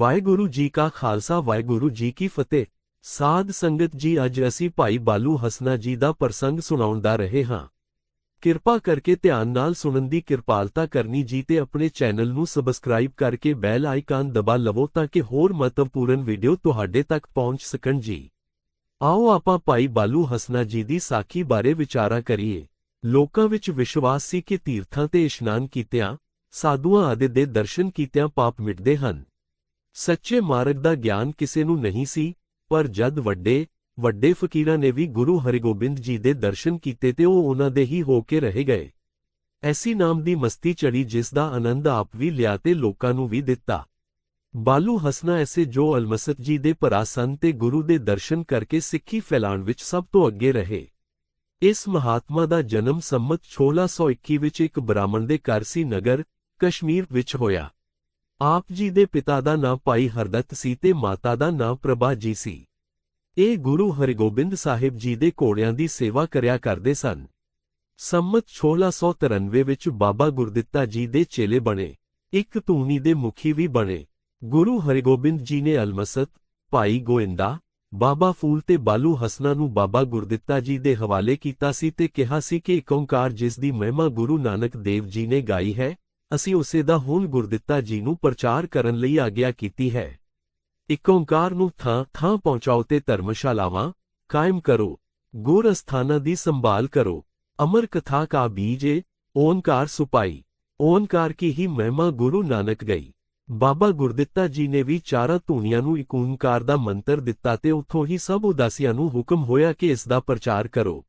ਵਾਹਿਗੁਰੂ ਜੀ ਕਾ ਖਾਲਸਾ, ਵਾਹਿਗੁਰੂ ਜੀ ਕੀ ਫਤਿਹ। ਸਾਧ ਸੰਗਤ ਜੀ, ਅੱਜ ਅਸੀਂ ਭਾਈ ਬਾਲੂ ਹਸਨਾ ਜੀ ਦਾ ਪ੍ਰਸੰਗ ਸੁਣਾਉਣ ਦਾ ਰਹੇ ਹਾਂ। ਕਿਰਪਾ ਕਰਕੇ ਧਿਆਨ ਨਾਲ ਸੁਣਨ ਦੀ ਕਿਰਪਾਲਤਾ ਕਰਨੀ ਜੀ ਤੇ ਆਪਣੇ ਚੈਨਲ ਨੂੰ ਸਬਸਕ੍ਰਾਈਬ ਕਰਕੇ ਬੈਲ ਆਈਕਾਨ ਦਬਾ ਲਵੋ ਤਾਂ ਕਿ ਹੋਰ ਮਹੱਤਵਪੂਰਨ ਵੀਡੀਓ ਤੁਹਾਡੇ ਤੱਕ ਪਹੁੰਚ ਸਕਣ ਜੀ। ਆਓ ਆਪਾਂ ਭਾਈ ਬਾਲੂ ਹਸਨਾ ਜੀ ਦੀ ਸਾਖੀ ਬਾਰੇ ਵਿਚਾਰਾਂ ਕਰੀਏ। ਲੋਕਾਂ ਵਿੱਚ ਵਿਸ਼ਵਾਸ ਸੀ ਕਿ ਤੀਰਥਾਂ ਤੇ ਇਸ਼ਨਾਨ ਕੀਤਿਆਂ, ਸਾਧੂਆਂ ਆਦਿ ਦੇ ਦਰਸ਼ਨ ਕੀਤਿਆਂ ਪਾਪ ਮਿਟਦੇ ਹਨ। ਸੱਚੇ ਮਾਰਗ ਦਾ ਗਿਆਨ ਕਿਸੇ ਨੂੰ ਨਹੀਂ ਸੀ, ਪਰ ਜਦ ਵੱਡੇ ਵੱਡੇ ਫਕੀਰਾਂ ਨੇ ਵੀ ਗੁਰੂ ਹਰਿਗੋਬਿੰਦ ਜੀ ਦੇ ਦਰਸ਼ਨ ਕੀਤੇ ਤੇ ਉਹ ਉਹਨਾਂ ਦੇ ਹੀ ਹੋ ਕੇ ਰਹਿ ਗਏ। ਐਸੀ ਨਾਮ ਦੀ ਮਸਤੀ ਚੜੀ ਜਿਸ ਦਾ ਆਨੰਦ ਆਪ ਵੀ ਲਿਆ ਤੇ ਲੋਕਾਂ ਨੂੰ ਵੀ ਦਿੱਤਾ। ਬਾਲੂ ਹਸਨਾ ਐਸੇ ਜੋ ਅਲਮਸਤ ਜੀ ਦੇ ਭਰਾ ਸਨ ਤੇ ਗੁਰੂ ਦੇ ਦਰਸ਼ਨ ਕਰਕੇ ਸਿੱਖੀ ਫੈਲਾਉਣ ਵਿੱਚ ਸਭ ਤੋਂ ਅੱਗੇ ਰਹੇ। ਇਸ ਮਹਾਤਮਾ ਦਾ ਜਨਮ ਸੰਮਤ 1621 ਵਿੱਚ ਇੱਕ ਬ੍ਰਾਹਮਣ ਦੇ ਘਰ ਨਗਰ ਕਸ਼ਮੀਰ ਵਿੱਚ ਹੋਇਆ। ਆਪ ਜੀ ਦੇ ਪਿਤਾ ਦਾ ਨਾਂ ਭਾਈ ਹਰਦਤ ਸੀ ਤੇ ਮਾਤਾ ਦਾ ਨਾਂ ਪ੍ਰਭਾ ਜੀ ਸੀ। ਇਹ ਗੁਰੂ ਹਰਿਗੋਬਿੰਦ ਸਾਹਿਬ ਜੀ ਦੇ ਘੋੜਿਆਂ ਦੀ ਸੇਵਾ ਕਰਿਆ ਕਰਦੇ ਸਨ। ਸੰਮਤ 1693 ਵਿੱਚ ਬਾਬਾ ਗੁਰਦਿੱਤਾ ਜੀ ਦੇ ਚੇਲੇ ਬਣੇ, ਇੱਕ ਧੂਣੀ ਦੇ ਮੁਖੀ ਵੀ ਬਣੇ। ਗੁਰੂ ਹਰਿਗੋਬਿੰਦ ਜੀ ਨੇ ਅਲਮਸਤ, ਭਾਈ ਗੋਇੰਦਾ, ਬਾਬਾ ਫੂਲ ਤੇ ਬਾਲੂ ਹਸਨਾ ਨੂੰ ਬਾਬਾ ਗੁਰਦਿੱਤਾ ਜੀ ਦੇ ਹਵਾਲੇ ਕੀਤਾ ਸੀ ਤੇ ਕਿਹਾ ਸੀ ਕਿ ਇੱਕ ਓੰਕਾਰ ਜਿਸ ਦੀ ਮਹਿਮਾ ਗੁਰੂ ਨਾਨਕ ਦੇਵ ਜੀ ਨੇ ਗਾਈ ਹੈ ਅਸੀਂ ਉਸੇ ਦਾ ਹੁਣ ਗੁਰਦਿੱਤਾ ਜੀ ਨੂੰ ਪ੍ਰਚਾਰ ਕਰਨ ਲਈ ਆਗਿਆ ਕੀਤੀ ਹੈ। ਇੱਕ ਓੰਕਾਰ ਨੂੰ ਥਾਂ ਥਾਂ ਪਹੁੰਚਾਓ ਤੇ ਧਰਮਸ਼ਾਲਾਵਾਂ ਕਾਇਮ ਕਰੋ ਗੁਰ ਅਸਥਾਨਾਂ ਦੀ ਸੰਭਾਲ ਕਰੋ, ਅਮਰ ਕਥਾ ਕਾ ਬੀਜੇ, ਓੰਕਾਰ ਸੁਪਾਈ, ਓੰਕਾਰ ਕੀ ਹੀ ਮਹਿਮਾ ਗੁਰੂ ਨਾਨਕ ਗਈ। ਬਾਬਾ ਗੁਰਦਿੱਤਾ ਜੀ ਨੇ ਵੀ ਚਾਰਾਂ ਧੂਣੀਆਂ ਨੂੰ ਇੱਕ ਓੰਕਾਰ ਦਾ ਮੰਤਰ ਦਿੱਤਾ ਤੇ ਉੱਥੋਂ ਹੀ ਸਭ ਉਦਾਸੀਆਂ ਨੂੰ ਹੁਕਮ ਹੋਇਆ ਕਿ ਇਸ ਦਾ ਪ੍ਰਚਾਰ ਕਰੋ।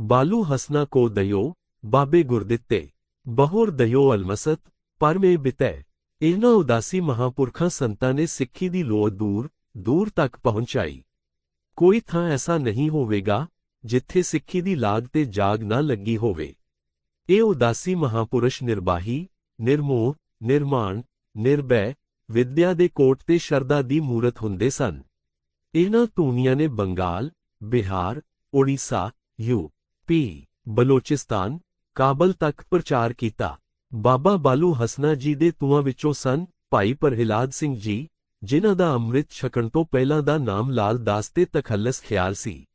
ਬਾਲੂ ਹਸਨਾ ਕੋ ਦਇਓ ਬਾਬੇ ਗੁਰਦਿੱਤੇ। ਬਹੁਰ ਦਇਓ ਅਲਮਸਤ, ਪਰਮੇ ਬਿਤੈ। ਇਹਨਾਂ ਉਦਾਸੀ ਮਹਾਪੁਰਖਾਂ ਸੰਤਾਂ ਨੇ ਸਿੱਖੀ ਦੀ ਲੋੜ ਦੂਰ ਦੂਰ ਤੱਕ ਪਹੁੰਚਾਈ। ਕੋਈ ਥਾਂ ਐਸਾ ਨਹੀਂ ਹੋਵੇਗਾ, ਜਿੱਥੇ ਸਿੱਖੀ ਦੀ ਲਾਗ ਤੇ ਜਾਗ ਨਾ ਲੱਗੀ ਹੋਵੇ। ਇਹ ਉਦਾਸੀ ਮਹਾਪੁਰਸ਼ ਨਿਰਬਾਹੀ, ਨਿਰਮੋਹ, ਨਿਰਮਾਣ, ਨਿਰਭੈ, ਵਿਦਿਆ ਦੇ ਕੋਟ ਤੇ ਸ਼ਰਧਾ ਦੀ ਮੂਰਤ ਹੁੰਦੇ ਸਨ। ਇਹਨਾਂ ਧੂਨੀਆਂ ਨੇ ਬੰਗਾਲ, ਬਿਹਾਰ ਓਡੀਸ਼ਾ ਯੂ, ਪੀ, ਬਲੋਚਿਸਤਾਨ ਕਾਬਲ ਤੱਕ ਪ੍ਰਚਾਰ ਕੀਤਾ। ਬਾਬਾ ਬਾਲੂ ਹਸਨਾ ਜੀ ਦੇ ਤੂਆਂ ਵਿੱਚੋਂ ਸਨ ਭਾਈ ਪ੍ਰਹਿਲਾਦ ਸਿੰਘ ਜੀ, ਜਿਨ੍ਹਾਂ ਦਾ ਅੰਮ੍ਰਿਤ ਛਕਣ ਤੋਂ ਪਹਿਲਾਂ ਦਾ ਨਾਮ ਲਾਲ ਦਾਸ ਤੇ ਤਖੱਲਸ ਖਿਆਲ ਸੀ।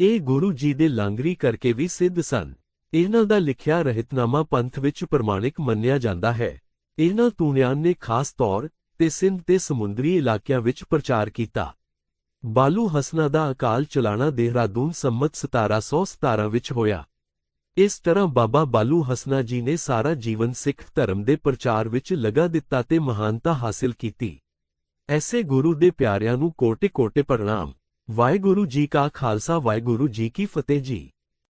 ਇਹ ਗੁਰੂ ਜੀ ਦੇ ਲਾਂਗਰੀ ਕਰਕੇ ਵੀ ਸਿੱਧ ਸਨ। ਇਹਨਾਂ ਦਾ ਲਿਖਿਆ ਰਹਿਤਨਾਮਾ ਪੰਥ ਵਿੱਚ ਪ੍ਰਮਾਣਿਕ ਮੰਨਿਆ ਜਾਂਦਾ ਹੈ। ਇਹਨਾਂ ਤੂਣਿਆਂ ਨੇ ਖਾਸ ਤੌਰ ਤੇ ਸਿੰਧ ਤੇ ਸਮੁੰਦਰੀ ਇਲਾਕਿਆਂ ਵਿੱਚ ਪ੍ਰਚਾਰ ਕੀਤਾ। ਬਾਲੂ ਹਸਨਾ ਦਾ ਅਕਾਲ ਚਲਾਣਾ ਦੇਹਰਾਦੂਨ ਸੰਮਤ 1717 ਵਿੱਚ ਹੋਇਆ। ਇਸ ਤਰ੍ਹਾਂ ਬਾਬਾ ਬਾਲੂ ਹਸਨਾ ਜੀ ਨੇ ਸਾਰਾ ਜੀਵਨ ਸਿੱਖ ਧਰਮ ਦੇ ਪ੍ਰਚਾਰ ਵਿੱਚ ਲਗਾ ਦਿੱਤਾ ਤੇ ਮਹਾਨਤਾ ਹਾਸਿਲ ਕੀਤੀ। ਐਸੇ ਗੁਰੂ ਦੇ ਪਿਆਰਿਆਂ ਨੂੰ ਕੋਟੇ-ਕੋਟੇ ਪ੍ਰਣਾਮ। ਵਾਹਿਗੁਰੂ ਜੀ ਕਾ ਖਾਲਸਾ, ਵਾਹਿਗੁਰੂ ਜੀ ਕੀ ਫਤਿਹ ਜੀ।